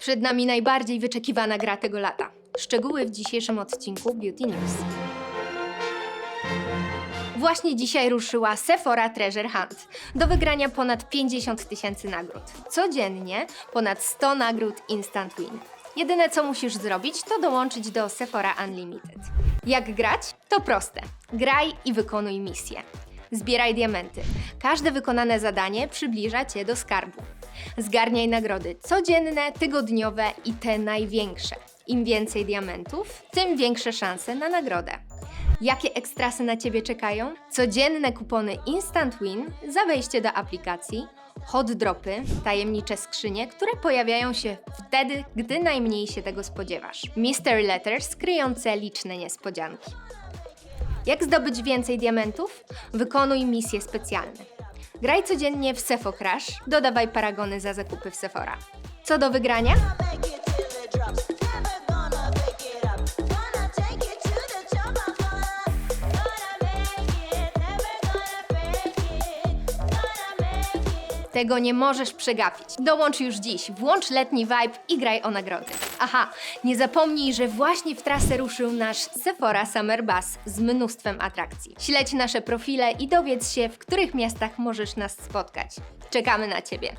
Przed nami najbardziej wyczekiwana gra tego lata. Szczegóły w dzisiejszym odcinku Beauty News. Właśnie dzisiaj ruszyła Sephora Treasure Hunt. Do wygrania ponad 50 tysięcy nagród. Codziennie ponad 100 nagród Instant Win. Jedyne co musisz zrobić, to dołączyć do Sephora Unlimited. Jak grać? To proste. Graj i wykonuj misję. Zbieraj diamenty. Każde wykonane zadanie przybliża Cię do skarbu. Zgarniaj nagrody codzienne, tygodniowe i te największe. Im więcej diamentów, tym większe szanse na nagrodę. Jakie ekstrasy na Ciebie czekają? Codzienne kupony Instant Win za wejście do aplikacji, hot dropy, tajemnicze skrzynie, które pojawiają się wtedy, gdy najmniej się tego spodziewasz. Mystery letters kryjące liczne niespodzianki. Jak zdobyć więcej diamentów? Wykonuj misje specjalne. Graj codziennie w Sefo Crash, dodawaj paragony za zakupy w Sephora. Co do wygrania? Tego nie możesz przegapić. Dołącz już dziś, włącz letni vibe i graj o nagrody. Aha, nie zapomnij, że właśnie w trasę ruszył nasz Sephora Summer Bus z mnóstwem atrakcji. Śledź nasze profile i dowiedz się, w których miastach możesz nas spotkać. Czekamy na Ciebie.